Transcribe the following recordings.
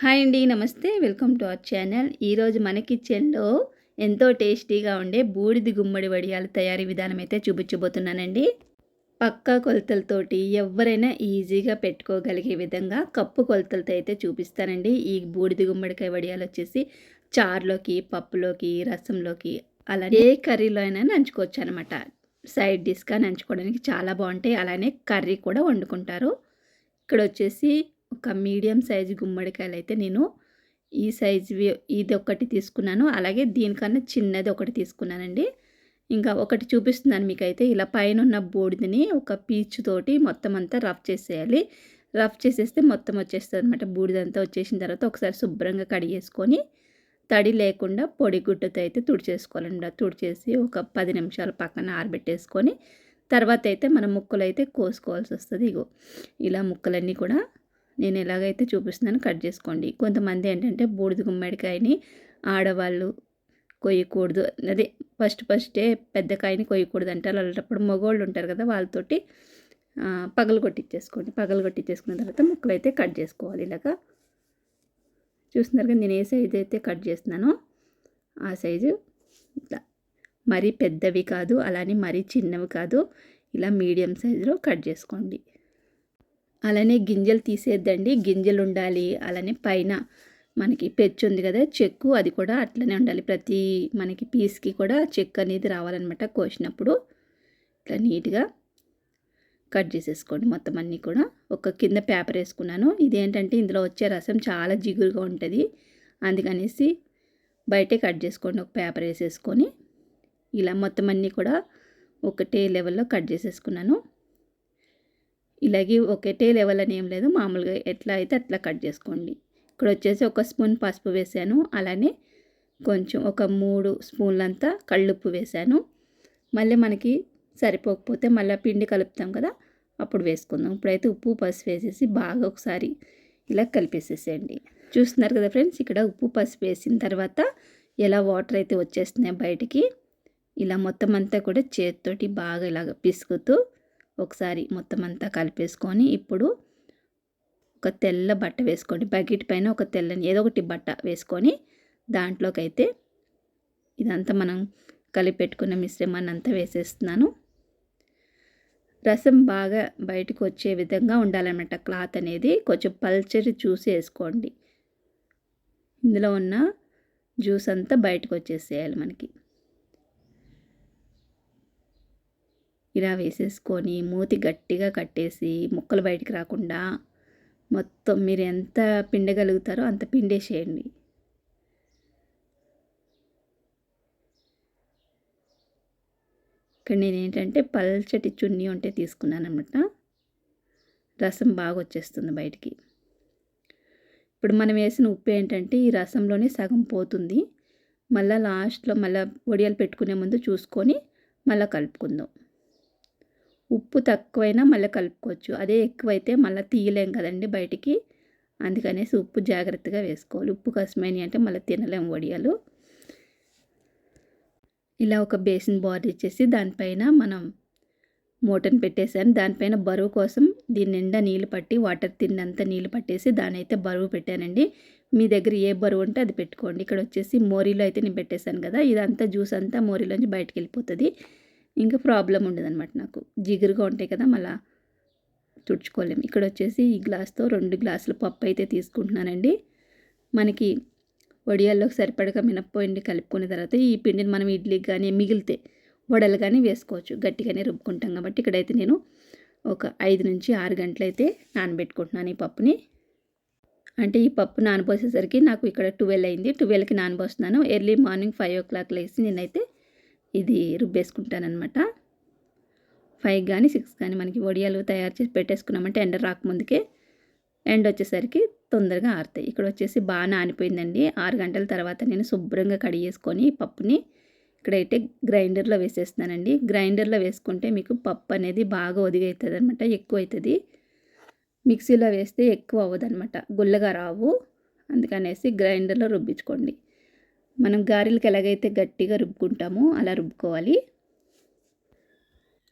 Hi అండి నమస్తే. Welcome to our channel. ఈరోజు మన కిచెన్లో ఎంతో టేస్టీగా ఉండే బూడిది గుమ్మడి వడియాల తయారీ విధానం అయితే చూపించబోతున్నానండి. పక్కా కొలతలతోటి ఎవరైనా ఈజీగా పెట్టుకోగలిగే విధంగా కప్పు కొలతలతో అయితే చూపిస్తానండి. ఈ బూడిది గుమ్మడికాయ వడియాలు వచ్చేసి చారులోకి పప్పులోకి రసంలోకి అలానే ఏ కర్రీలో అయినా నంచుకోవచ్చు అనమాట సైడ్ డిష్గా నంచుకోవడానికి చాలా బాగుంటాయి. అలానే కర్రీ కూడా వండుకుంటారు. ఇక్కడ వచ్చేసి ఒక మీడియం సైజు గుమ్మడికాయలు అయితే నేను ఈ సైజు ఇది ఒకటి తీసుకున్నాను. అలాగే దీనికన్నా చిన్నది ఒకటి తీసుకున్నానండి. ఇంకా ఒకటి చూపిస్తున్నాను మీకైతే. ఇలా పైన ఉన్న బూడిదని ఒక పీచు తోటి మొత్తం అంతా రఫ్ చేసేయాలి. రఫ్ చేసేస్తే మొత్తం వచ్చేస్తుంది అనమాట బూడిదంతా వచ్చేసిన తర్వాత ఒకసారి శుభ్రంగా కడిగేసుకొని తడి లేకుండా పొడి గుడ్డతో అయితే తుడిచేసుకోవాలండి. తుడిచేసి ఒక పది నిమిషాలు పక్కన ఆరబెట్టేసుకొని తర్వాత అయితే మనం ముక్కలు అయితే కోసుకోవాల్సి వస్తుంది. ఇగో ఇలా ముక్కలన్నీ కూడా నేను ఎలాగైతే చూపిస్తున్నాను కట్ చేసుకోండి. కొంతమంది ఏంటంటే బూడిద గుమ్మడికాయని ఆడవాళ్ళు కొయ్యకూడదు. అదే ఫస్ట్ ఫస్టే పెద్ద కాయని కొయ్యకూడదు అంటారు. అలాంటప్పుడు మగవాళ్ళు ఉంటారు కదా వాళ్ళతోటి పగలు కొట్టించేసుకోండి పగలు కొట్టించేసుకున్న తర్వాత ముక్కలు అయితే కట్ చేసుకోవాలి ఇలాగా. చూస్తున్నారు కదా నేను ఏ సైజు అయితే కట్ చేస్తున్నానో. ఆ సైజు ఇట్లా. మరీ పెద్దవి కాదు అలానే మరీ చిన్నవి కాదు. ఇలా మీడియం సైజులో కట్ చేసుకోండి. అలానే గింజలు తీసేద్దండి. గింజలు ఉండాలి అలానే పైన మనకి పెచ్చు ఉంది కదా చెక్కు అది కూడా అట్లనే ఉండాలి. ప్రతి మనకి పీస్కి కూడా చెక్ అనేది రావాలన్నమాట కోసినప్పుడు. ఇట్లా నీట్గా కట్ చేసేసుకోండి మొత్తం అన్నీ కూడా. ఒక కింద పేపర్ వేసుకున్నాను. ఇదేంటంటే ఇందులో వచ్చే రసం చాలా జిగురుగా ఉంటుంది. అందుకనేసి బయటే కట్ చేసుకోండి. ఒక పేపర్ వేసేసుకొని ఇలా మొత్తం అన్నీ కూడా ఒకటే లెవెల్లో కట్ చేసేసుకున్నాను. ఇలాగే ఒకటే లెవెల్ అని ఏం లేదు. మామూలుగా ఎట్లా అయితే అట్లా కట్ చేసుకోండి. ఇక్కడ వచ్చేసి ఒక స్పూన్ పసుపు వేసాను. అలానే కొంచెం ఒక మూడు స్పూన్లంతా కళ్ళుప్పు వేసాను. మళ్ళీ మనకి సరిపోకపోతే మళ్ళీ పిండి కలుపుతాం కదా అప్పుడు వేసుకుందాం. ఇప్పుడైతే ఉప్పు పసుపు వేసేసి బాగా ఒకసారి ఇలా కలిపేసేసేయండి. చూస్తున్నారు కదా ఫ్రెండ్స్ ఇక్కడ ఉప్పు పసుపు వేసిన తర్వాత ఎలా వాటర్ అయితే వచ్చేస్తున్నాయి బయటికి ఇలా మొత్తం అంతా కూడా చేతితోటి బాగా ఇలాగ పిసుకుతూ ఒకసారి మొత్తం అంతా కలిపేసుకొని ఇప్పుడు ఒక తెల్ల బట్ట వేసుకోండి. బకెట్ పైన ఒక తెల్లని ఏదో ఒకటి బట్ట వేసుకొని దాంట్లోకి అయితే ఇదంతా మనం కలిపెట్టుకున్న మిశ్రమాన్ని అంతా వేసేస్తున్నాను. రసం బాగా బయటకు వచ్చే విధంగా ఉండాలన్నమాట క్లాత్ అనేది. కొంచెం పల్చరి చూసి వేసుకోండి. ఇందులో ఉన్న జ్యూస్ అంతా బయటకు వచ్చేసేయాలి మనకి. ఇలా వేసేసుకొని మూతి గట్టిగా కట్టేసి ముక్కలు బయటికి రాకుండా మొత్తం మీరు ఎంత పిండగలుగుతారో అంత పిండేసేయండి. ఇక్కడ నేను ఏంటంటే పల్చటి చున్నీ ఉంటే తీసుకున్నాను అనమాట రసం బాగా వచ్చేస్తుంది బయటికి. ఇప్పుడు మనం వేసిన ఉప్పు ఏంటంటే ఈ రసంలోనే సగం పోతుంది. మళ్ళీ లాస్ట్లో మళ్ళీ వడియాలు పెట్టుకునే ముందు చూసుకొని మళ్ళీ కలుపుకుందాం. ఉప్పు తక్కువైనా మళ్ళీ కలుపుకోవచ్చు. అదే ఎక్కువైతే మళ్ళీ తీయలేం కదండి బయటికి. అందుకనేసి ఉప్పు జాగ్రత్తగా వేసుకోవాలి. ఉప్పు కసమైన అంటే మళ్ళీ తినలేము వడియాలు. ఇలా ఒక బేసిన్ బార్ ఇచ్చేసి దానిపైన మనం మూటను పెట్టేశాను దానిపైన బరువు కోసం దీని నిండా నీళ్ళు పట్టి వాటర్ తిన్నంత నీళ్ళు పట్టేసి దాని అయితే బరువు పెట్టానండి. మీ దగ్గర ఏ బరువు ఉంటే అది పెట్టుకోండి. ఇక్కడ వచ్చేసి మోరీలో అయితే నేను పెట్టేశాను కదా ఇదంతా జ్యూస్ అంతా మోరీలోంచి బయటకు వెళ్ళిపోతుంది. ఇంకా ప్రాబ్లం ఉండదు అనమాట నాకు. జిగురుగా ఉంటాయి కదా మళ్ళీ తుడుచుకోలేము ఇక్కడ వచ్చేసి ఈ గ్లాస్తో రెండు గ్లాసుల పప్పు అయితే తీసుకుంటున్నానండి. మనకి వడియాల్లోకి సరిపడగా మినప్పిండి కలుపుకున్న తర్వాత ఈ పిండిని మనం ఇడ్లీకి కానీ మిగిలితే వడలు కానీ వేసుకోవచ్చు. గట్టిగానే రుబ్బుకుంటాం కాబట్టి ఇక్కడైతే నేను ఒక ఐదు నుంచి ఆరు గంటలైతే నానబెట్టుకుంటున్నాను ఈ పప్పుని. అంటే ఈ పప్పు నానబోసేసరికి నాకు ఇక్కడ ట్వెల్వ్ అయింది. ట్వెల్వ్కి నానబోస్తున్నాను. Early morning five o'clock లేసి నేనైతే ఇది రుబ్బేసుకుంటానమాట ఫైవ్ కానీ సిక్స్ కానీ మనకి వడియాలు తయారు చేసి పెట్టేసుకున్నామంటే ఎండ రాకముందుకే ఎండ వచ్చేసరికి తొందరగా ఆరుతాయి. ఇక్కడ వచ్చేసి బాగా నానిపోయిందండి. ఆరు గంటల తర్వాత నేను శుభ్రంగా కడిగేసుకొని పప్పుని ఇక్కడైతే గ్రైండర్లో వేసేస్తున్నానండి. గ్రైండర్లో వేసుకుంటే మీకు పప్పు అనేది బాగా ఒదిగవుతుంది అనమాట ఎక్కువ అవుతుంది మిక్సీలో వేస్తే ఎక్కువ అవ్వదు అనమాట గుల్లగా రావు. అందుకనేసి గ్రైండర్లో రుబ్బించుకోండి. మనం గారెలకు ఎలాగైతే గట్టిగా రుబ్బుకుంటామో అలా రుబ్బుకోవాలి.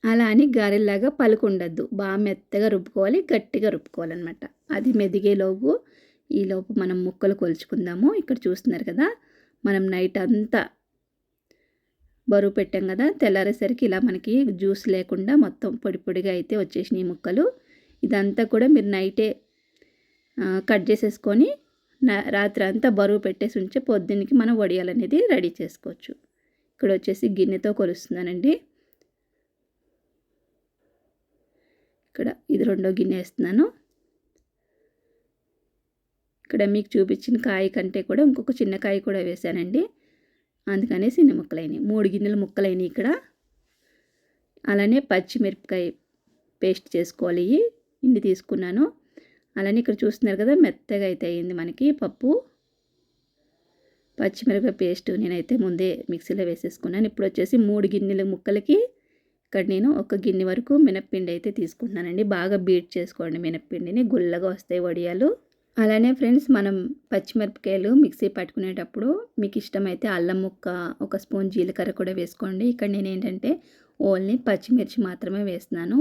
అలా అని గారెల్లాగా పలుకుండద్దు. బాగా మెత్తగా రుబ్బుకోవాలి గట్టిగా రుబ్బుకోవాలన్నమాట. అది మెదిగేలోపు ఈలోపు మనం ముక్కలు కొలుచుకుందాము. ఇక్కడ చూస్తున్నారు కదా మనం నైట్ అంతా బరువు పెట్టాం కదా తెల్లారేసరికి ఇలా మనకి జ్యూస్ లేకుండా మొత్తం పొడి పొడిగా అయితే వచ్చేసినాయి ముక్కలు. ఇదంతా కూడా మీరు నైటే కట్ చేసేసుకొని రాత్రి అంతా బరువు పెట్టేసి ఉంటే పొద్దున్నకి మనం వడియాలు అనేది రెడీ చేసుకోవచ్చు. ఇక్కడ వచ్చేసి గిన్నెతో కొలుస్తున్నానండి. ఇక్కడ ఇది రెండో గిన్నె వేస్తున్నాను. ఇక్కడ మీకు చూపించిన కాయ కంటే కూడా ఇంకొక చిన్న కాయ కూడా వేసానండి. అందుకనే చిన్న ముక్కలైనవి మూడు గిన్నెల ముక్కలైనవి ఇక్కడ. అలానే పచ్చిమిరపకాయ పేస్ట్ చేసుకోవాలి. ఇన్ని తీసుకున్నాను. అలానే ఇక్కడ చూస్తున్నారు కదా మెత్తగా అయితే అయింది మనకి పప్పు. పచ్చిమిరపకాయ పేస్ట్ నేనైతే ముందే మిక్సీలో వేసేసుకున్నాను. ఇప్పుడు వచ్చేసి మూడు గిన్నెల ముక్కలకి ఇక్కడ నేను ఒక గిన్నె వరకు మినప్పిండి అయితే తీసుకుంటున్నానండి. బాగా బీట్ చేసుకోండి మినప్పిండిని గుల్లగా వస్తాయి వడియాలు. అలానే ఫ్రెండ్స్ మనం పచ్చిమిరపకాయలు మిక్సీ పట్టుకునేటప్పుడు మీకు ఇష్టమైతే అల్లం ముక్క ఒక స్పూన్ జీలకర్ర కూడా వేసుకోండి. ఇక్కడ నేను ఏంటంటే ఓన్లీ పచ్చిమిర్చి మాత్రమే వేస్తున్నాను.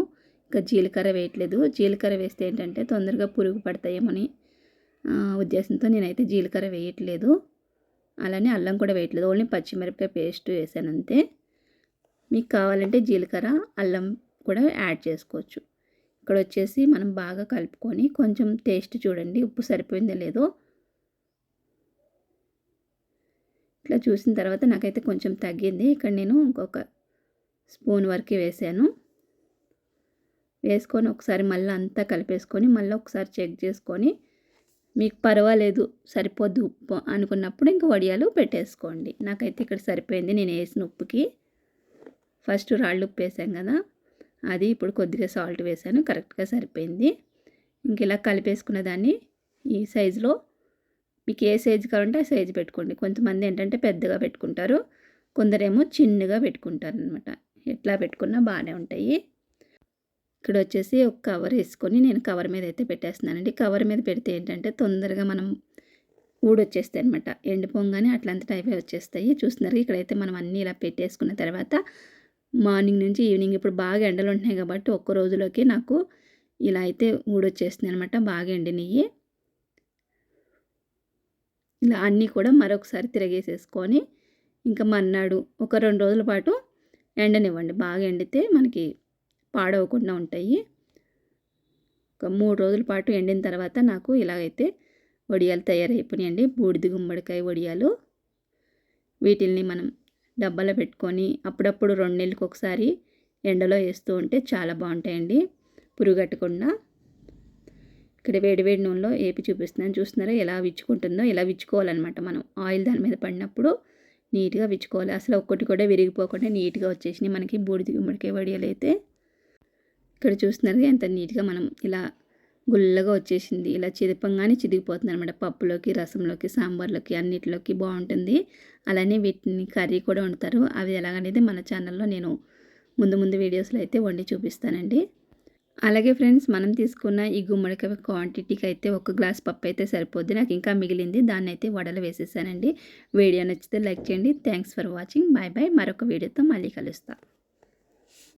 ఇంకా జీలకర్ర వేయట్లేదు. జీలకర్ర వేస్తే ఏంటంటే తొందరగా పురుగు పడతాయేమని ఉద్దేశంతో నేనైతే జీలకర్ర వేయట్లేదు. అలానే అల్లం కూడా వేయట్లేదు. ఓన్లీ పచ్చిమిరపకాయ పేస్ట్ వేసాను అంతే. మీకు కావాలంటే జీలకర్ర అల్లం కూడా యాడ్ చేసుకోవచ్చు. ఇక్కడ వచ్చేసి మనం బాగా కలుపుకొని కొంచెం టేస్ట్ చూడండి. ఉప్పు సరిపోయిందో లేదో ఇట్లా చూసిన తర్వాత నాకైతే కొంచెం తగ్గింది. ఇక్కడ నేను ఇంకొక స్పూన్ వరకు వేసాను. వేసుకొని ఒకసారి మళ్ళీ అంతా కలిపేసుకొని మళ్ళీ ఒకసారి చెక్ చేసుకొని మీకు పర్వాలేదు సరిపోద్దు ఉప్పు అనుకున్నప్పుడు ఇంకా వడియాలు పెట్టేసుకోండి. నాకైతే ఇక్కడ సరిపోయింది. నేను వేసిన ఉప్పుకి ఫస్ట్ రాళ్ళు ఉప్పు వేసాం కదా అది ఇప్పుడు కొద్దిగా సాల్ట్ వేసాను. కరెక్ట్గా సరిపోయింది. ఇంక ఇలా కలిపేసుకున్న దాన్ని ఈ సైజులో మీకు ఏ సైజు కావాలంటే ఆ సైజు పెట్టుకోండి. కొంతమంది ఏంటంటే పెద్దగా పెట్టుకుంటారు కొందరేమో చిన్నగా పెట్టుకుంటారు అనమాట ఎట్లా పెట్టుకున్నా బాగానే ఉంటాయి. ఇక్కడ వచ్చేసి ఒక కవర్ వేసుకొని నేను కవర్ మీద అయితే పెట్టేస్తున్నానండి. కవర్ మీద పెడితే ఏంటంటే తొందరగా మనం ఊడొచ్చేస్తాయి అనమాట ఎండిపోగానే అట్లంతా టైపే వచ్చేస్తాయి. చూస్తున్నారు ఇక్కడైతే మనం అన్నీ ఇలా పెట్టేసుకున్న తర్వాత మార్నింగ్ నుంచి ఈవినింగ్ ఇప్పుడు బాగా ఎండలు ఉంటున్నాయి కాబట్టి ఒక్క రోజులోకి నాకు ఇలా అయితే ఊడొచ్చేస్తుంది అనమాట బాగా ఎండినవి ఇలా అన్నీ కూడా మరొకసారి తిరగేసేసుకొని ఇంకా మన్నాడు ఒక రెండు రోజుల పాటు ఎండనివ్వండి. బాగా ఎండితే మనకి పాడవకుండా ఉంటాయి. ఒక మూడు రోజుల పాటు ఎండిన తర్వాత నాకు ఇలాగైతే వడియాలు తయారైపోయినాయండి. బూడిద గుమ్మడికాయ వడియాలు. వీటిల్ని మనం డబ్బాలో పెట్టుకొని అప్పుడప్పుడు రెండు నెలలకు ఒకసారి ఎండలో వేస్తూ ఉంటే చాలా బాగుంటాయండి. పురుగట్టకుండా. ఇక్కడ వేడివేడి నూనెలో ఏపి చూపిస్తున్నాను. చూస్తున్నారా ఎలా విచ్చుకుంటుందో? ఇలా విచ్చుకోవాలన్నమాట మనం. ఆయిల్ దాని మీద పడినప్పుడు నీట్గా విచ్చుకోవాలి. అసలు ఒక్కటి కూడా విరిగిపోకుండా నీట్గా వచ్చేసినాయి మనకి బూడిద గుమ్మడికాయ వడియాలు అయితే. ఇక్కడ చూస్తున్నారు ఎంత నీట్గా మనం ఇలా గుల్లగా వచ్చేసింది. ఇలా చిదిపంగానే చిదిగిపోతుంది అనమాట పప్పులోకి రసంలోకి సాంబార్లోకి అన్నిటిలోకి బాగుంటుంది. అలానే వీటిని కర్రీ కూడా వండుతారు. అవి ఎలాగనేది మన ఛానల్లో నేను ముందు ముందు వీడియోస్లో అయితే వండి చూపిస్తానండి. అలాగే ఫ్రెండ్స్ మనం తీసుకున్న ఈ గుమ్మడికాయ క్వాంటిటీకి అయితే ఒక గ్లాస్ పప్పు అయితే సరిపోద్ది. నాకు ఇంకా మిగిలింది. దాన్ని అయితే వడలు వేసేసానండి. వీడియో నచ్చితే లైక్ చేయండి. Thanks for watching. Bye bye. మరొక వీడియోతో మళ్ళీ కలుస్తాను